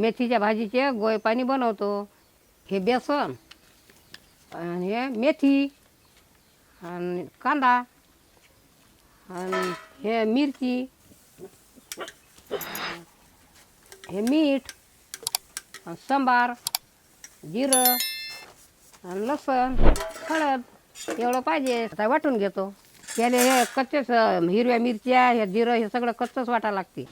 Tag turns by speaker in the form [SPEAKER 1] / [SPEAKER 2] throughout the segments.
[SPEAKER 1] मेथीच्या भाजीचे गोय पाणी बनवतो. हे बेसन आणि हे मेथी आणि कांदा आणि हे मिरची हे मीठ आणि सांबार जिरं आणि लसण हळद एवढं पाहिजे. आता वाटून घेतो. त्याला हे कच्चेच हिरव्या मिरच्या हे जिरं हे सगळं कच्चंच वाटायला लागते.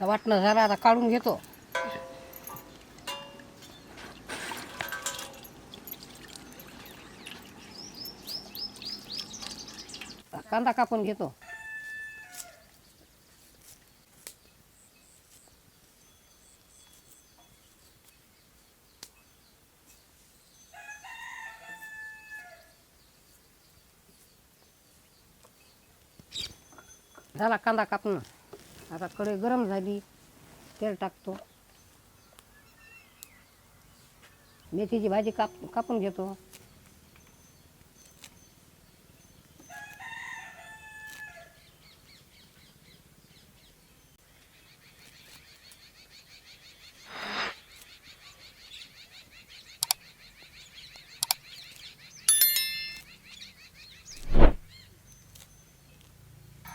[SPEAKER 1] वाटणं झालं आता काढून घेतो. कांदा कापून घेतो. झाला कांदा कापणं. आता कढई गरम झाली तेल टाकतो. मेथीची भाजी काप कापून घेतो.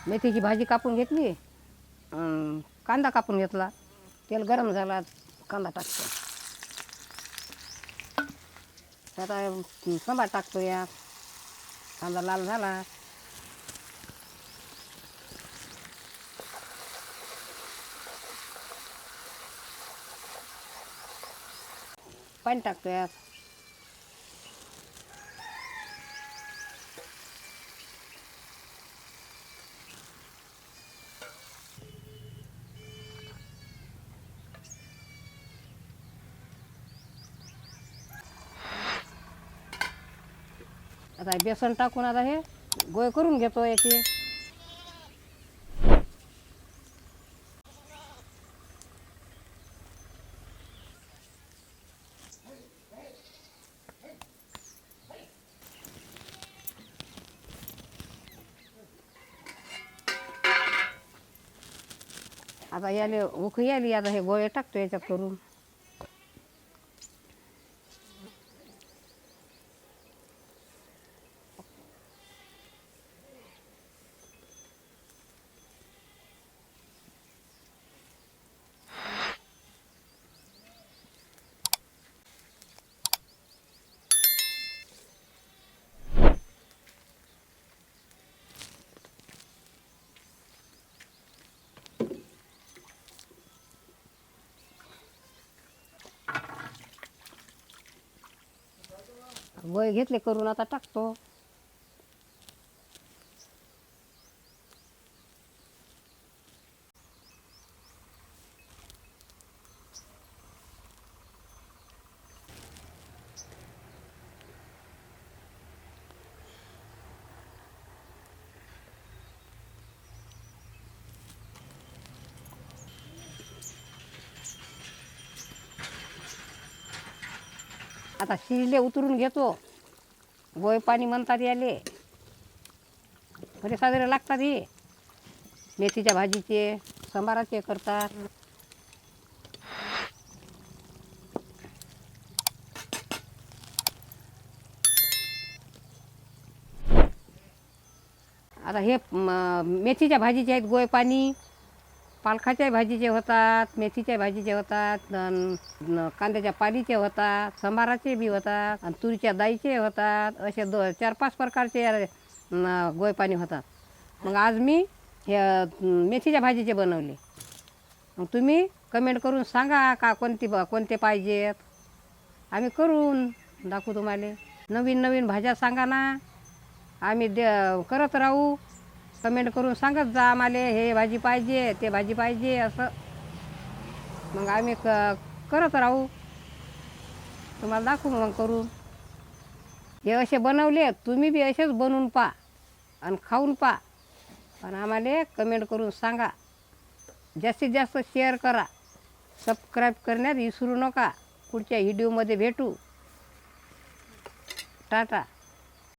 [SPEAKER 1] मेथीची भाजी कापून घेतली. अं, कांदा कापून घेतला. तेल गरम झाला कांदा टाकतो. आता संभार टाकतो या कांदा लाल झाला. पाणी टाकतो यात आता हे बेसन टाकून आता हे गोय करून घेतो याची आता याले उख याली आता हे गोळे टाकतो याच्यात करून. वय घेतले करून आता टाकतो. आता शिजले उतरून घेतो. गोय पाणी म्हणतात याले. बरे साजरे लागतात हे. मेथीच्या भाजीचे सांबाराचे करतात. आता हे मेथीच्या भाजीचे आहेत गोय पाणी. पालखाच्या भाजीचे होतात मेथीच्या भाजीचे होतात अन कांद्याच्या पालीचे होतात सांबाराचे बी होतात आणि तुरीच्या दाईचे होतात असे दो चार पाच प्रकारचे गोयपाणी पाणी होतात. मग आज मी हे मेथीच्या भाजीचे बनवले. मग तुम्ही कमेंट करून सांगा का कोणती ब- कोणते पाहिजेत? आम्ही करून दाखवू तुम्हाला. नवीन नवीन भाज्या सांगा ना. आम्ही दे करत राहू. कमेंट करून सांगत जा आम्हाला हे भाजी पाहिजे ते भाजी पाहिजे असं. मग आम्ही क करत राहू. तुम्हाला दाखवू मग करू. हे असे बनवले तुम्ही बी असेच बनवून पा आणि खाऊन पा आणि आम्हाला कमेंट करून सांगा. जास्तीत जास्त शेअर करा. सबस्क्राईब करण्यात विसरू नका. पुढच्या व्हिडिओमध्ये भेटू. टाटा.